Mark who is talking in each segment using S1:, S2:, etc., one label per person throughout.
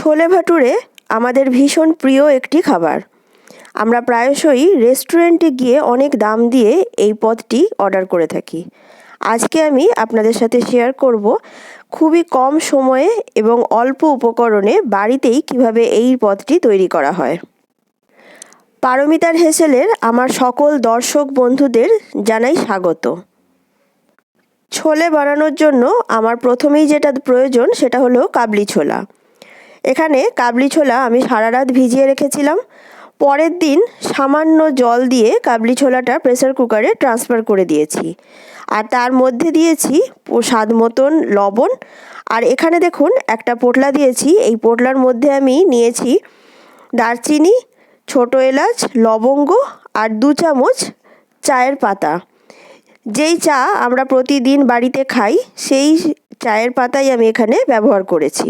S1: ছোলে ভাটুরে আমাদের ভীষণ প্রিয় একটি খাবার। আমরা প্রায়শই রেস্টুরেন্টে গিয়ে অনেক দাম দিয়ে এই পদটি অর্ডার করে থাকি। আজকে আমি আপনাদের সাথে শেয়ার করব খুবই কম সময়ে এবং অল্প উপকরণে বাড়িতেই কীভাবে এই পদটি তৈরি করা হয়। পারমিতার হেসেলের আমার সকল দর্শক বন্ধুদের জানাই স্বাগত। ছোলে বানানোর জন্য আমার প্রথমেই যেটা প্রয়োজন সেটা হলো কাবলি ছোলা। এখানে কাবলি ছোলা আমি সারা রাত ভিজিয়ে রেখেছিলাম। পরের দিন সামান্য জল দিয়ে কাবলি ছোলাটা প্রেসার কুকারে ট্রান্সফার করে দিয়েছি। আর তার মধ্যে দিয়েছি স্বাদ মতন লবণ। আর এখানে দেখুন একটা পোটলা দিয়েছি। এই পোটলার মধ্যে আমি নিয়েছি দারচিনি, ছোটো এলাচ, লবঙ্গ আর দু চামচ চায়ের পাতা। যেই চা আমরা প্রতিদিন বাড়িতে খাই, সেই চায়ের পাতাই আমি এখানে ব্যবহার করেছি।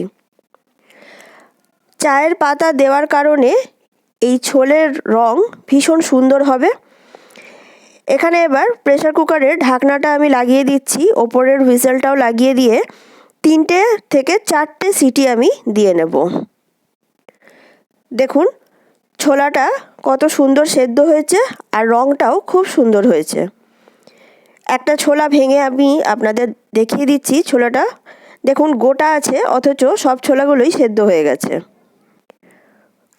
S1: চায়ের পাতা দেওয়ার কারণে এই ছোলের রং ভীষণ সুন্দর হবে। এখানে এবার প্রেশার কুকারের ঢাকনাটা আমি লাগিয়ে দিচ্ছি। ওপরের হুইসেলটাও লাগিয়ে দিয়ে তিনটে থেকে চারটে সিটি আমি দিয়ে নেব। দেখুন, ছোলাটা কত সুন্দর সেদ্ধ হয়েছে আর রঙটাও খুব সুন্দর হয়েছে। একটা ছোলা ভেঙে আমি আপনাদের দেখিয়ে দিচ্ছি ছোলাটা। দেখুন, গোটা আছে, অথচ সব ছোলাগুলোই সেদ্ধ হয়ে গেছে।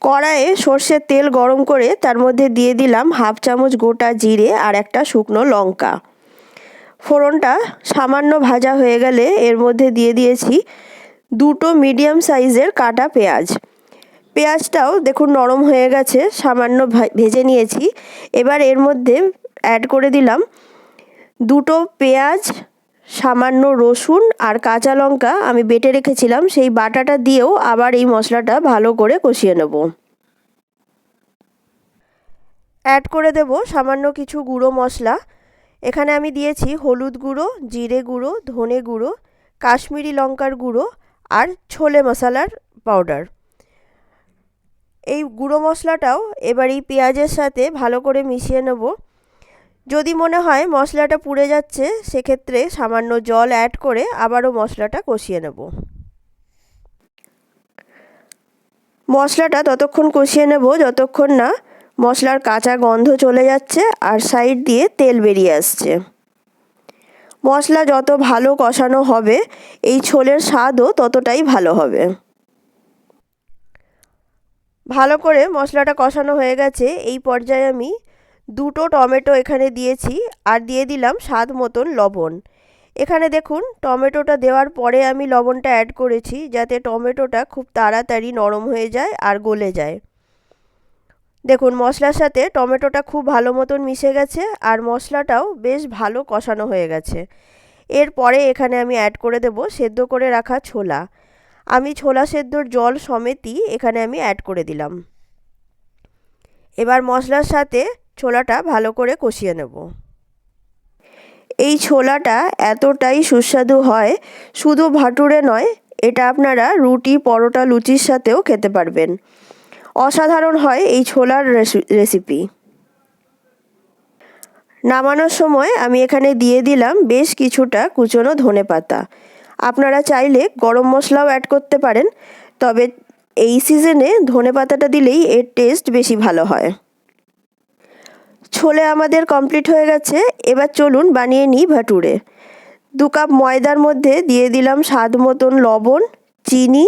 S1: কড়াইয়ে সর্ষের তেল গরম করে তার মধ্যে দিয়ে দিলাম হাফ চামচ গোটা জিরে আর একটা শুকনো লঙ্কা। ফোড়নটা সামান্য ভাজা হয়ে গেলে এর মধ্যে দিয়ে দিয়েছি দুটো মিডিয়াম সাইজের কাটা পেঁয়াজ। পেঁয়াজটাও দেখুন নরম হয়ে গেছে, সামান্য ভেজে নিয়েছি। এবার এর মধ্যে অ্যাড করে দিলাম দুটো পেঁয়াজ সামান্য রসুন আর কাঁচা লঙ্কা আমি বেটে রেখেছিলাম, সেই বাটাটা দিয়েও আবার এই মশলাটা ভালো করে কষিয়ে নেব। অ্যাড করে দেব সামান্য কিছু গুঁড়ো মশলা। এখানে আমি দিয়েছি হলুদ গুঁড়ো, জিরে গুঁড়ো, ধনে গুঁড়ো, কাশ্মীরি লঙ্কার গুঁড়ো আর ছোলে মশলার পাউডার এই গুঁড়ো মশলাটাও এবার এই পেঁয়াজের সাথে ভালো করে মিশিয়ে নেব। যদি মনে হয় মশলাটা পুড়ে যাচ্ছে, সেক্ষেত্রে সামান্য জল অ্যাড করে আবারও মশলাটা কষিয়ে নেব। মশলাটা ততক্ষণ কষিয়ে নেব যতক্ষণ না মশলার কাঁচা গন্ধ চলে যাচ্ছে আর সাইড দিয়ে তেল বেরিয়ে আসছে। মশলা যত ভালো কষানো হবে, এই ছোলের স্বাদও ততটাই ভালো হবে। ভালো করে মশলাটা কষানো হয়ে গেছে, এই পর্যায়ে আমি দুটো টমেটো এখানে দিয়েছি আর দিয়ে দিলাম স্বাদ মতন লবণ। এখানে দেখুন, টমেটোটা দেওয়ার পরে আমি লবণটা অ্যাড করেছি যাতে টমেটোটা খুব তাড়াতাড়ি নরম হয়ে যায় আর গলে যায়। দেখুন, মশলার সাথে টমেটোটা খুব ভালো মতন মিশে গেছে আর মশলাটাও বেশ ভালো কষানো হয়ে গেছে। এরপরে এখানে আমি অ্যাড করে দেব সেদ্ধ করে রাখা ছোলা। আমি ছোলা সেদ্ধর জল সমেতই এখানে আমি অ্যাড করে দিলাম। এবার মশলার সাথে ছোলাটা ভালো করে কষিয়ে নেব। এই ছোলাটা এতটাই সুস্বাদু হয়, শুধু ভাটুরে নয়, এটা আপনারা রুটি, পরোটা, লুচির সাথেও খেতে পারবেন। অসাধারণ হয় এই ছোলার রেসিপি। নামানোর সময় আমি এখানে দিয়ে দিলাম বেশ কিছুটা কুচনো ধনে পাতা। আপনারা চাইলে গরম মশলাও অ্যাড করতে পারেন, তবে এই সিজনে ধনে পাতাটা দিলেই এর টেস্ট বেশি ভালো হয়। ছোলে আমাদের কমপ্লিট হয়ে গেছে, এবার চলুন বানিয়ে নিই ভাটুরে। দু কাপ ময়দার মধ্যে দিয়ে দিলাম স্বাদ মতন লবণ, চিনি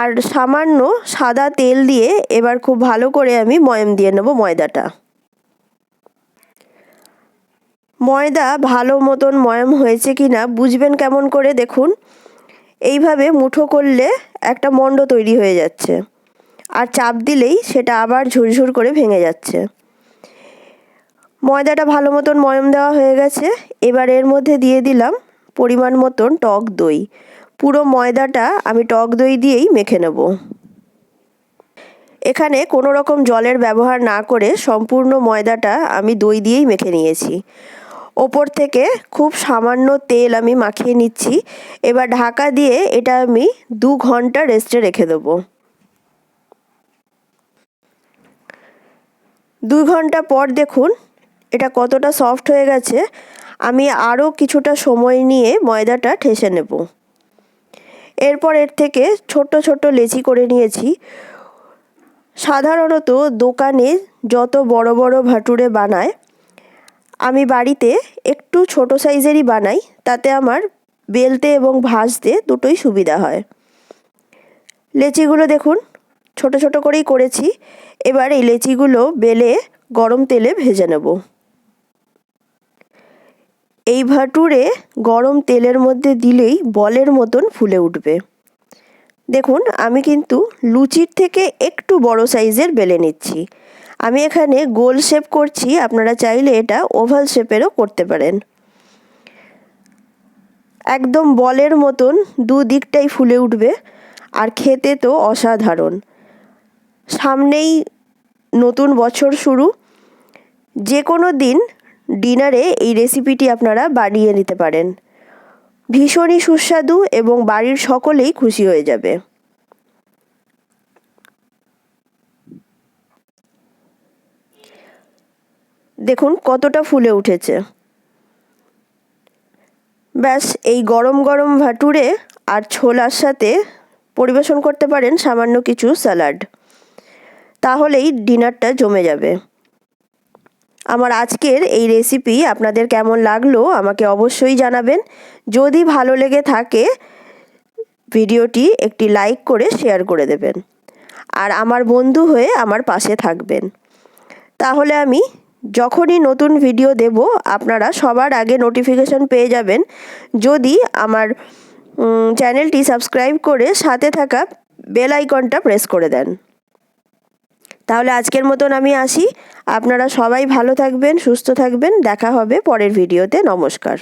S1: আর সামান্য সাদা তেল দিয়ে এবার খুব ভালো করে আমি ময়ম দিয়ে নেব ময়দাটা। ময়দা ভালো মতন ময়ম হয়েছে কি না বুঝবেন কেমন করে দেখুন। এইভাবে মুঠো করলে একটা মণ্ড তৈরি হয়ে যাচ্ছে। আর চাপ দিলেই সেটা আবার ঝুরঝুর করে ভেঙে যাচ্ছে। ময়দাটা ভালো মতন ময়ম দেওয়া হয়ে গেছে। এবার এর মধ্যে দিয়ে দিলাম পরিমাণ মতন টক দই। পুরো ময়দাটা আমি টক দই দিয়েই মেখে নেব। এখানে কোনো রকম জলের ব্যবহার না করে সম্পূর্ণ ময়দাটা আমি দই দিয়েই মেখে নিয়েছি। ওপর থেকে খুব সামান্য তেল আমি মাখিয়ে নিচ্ছি। এবার ঢাকা দিয়ে এটা আমি দু ঘণ্টা রেস্টে রেখে দেবো। দুই ঘণ্টা পর দেখুন এটা কতটা সফট হয়ে গেছে, আমি আরও কিছুটা সময় নিয়ে ময়দাটা ঠেসে নেব। এরপর এর থেকে ছোট ছোট লেচি করে নিয়েছি। সাধারণত দোকানে যত বড় বড় ভাটুরে বানায়, আমি বাড়িতে একটু ছোট সাইজেরই বানাই, তাতে আমার বেলতে এবং ভাজতে দুটোই সুবিধা হয়। লেচিগুলো দেখুন, ছোট ছোট করেই করেছি, এবার এই লেচিগুলো বেলে গরম তেলে ভেজে নেব। এই ভাটুরে গরম তেলের মধ্যে দিলেই বলের মতন ফুলে উঠবে। দেখুন, আমি কিন্তু লুচির থেকে একটু বড় সাইজের বেলে নিচ্ছি। আমি এখানে গোল শেপ করছি, আপনারা চাইলে এটা ওভাল শেপেরও করতে পারেন। একদম বলের মতন দুদিকটাই ফুলে উঠবে, আর খেতে তো অসাধারণ। সামনেই নতুন বছর শুরু। যে কোনো দিন ডিনারে এই রেসিপিটি আপনারা বানিয়ে নিতে পারেন। ভীষণই সুস্বাদু এবং বাড়ির সকলেই খুশি হয়ে যাবে। দেখুন কতটা ফুলে উঠেছে। ব্যাস, এই গরম গরম ভাটুরে আর ছোলার সাথে পরিবেশন করতে পারেন সামান্য কিছু স্যালাড। তাহলেই ডিনারটা জমে যাবে। আমার আজকের এই রেসিপি আপনাদের কেমন লাগল আমাকে অবশ্যই জানাবেন। যদি ভালো লেগে থাকে, ভিডিওটি একটি লাইক করে শেয়ার করে দেবেন। আর আমার বন্ধু হয়ে আমার পাশে থাকবেন। তাহলে আমি যখনই নতুন ভিডিও দেব, আপনারা সবার আগে নোটিফিকেশন পেয়ে যাবেন। যদি আমার চ্যানেলটি সাবস্ক্রাইব করে সাথে থাকা বেল আইকনটা প্রেস করে দেন। তাহলে আজকের মতন আমি আসি। আপনারা সবাই ভালো থাকবেন, সুস্থ থাকবেন। দেখা হবে পরের ভিডিওতে। নমস্কার।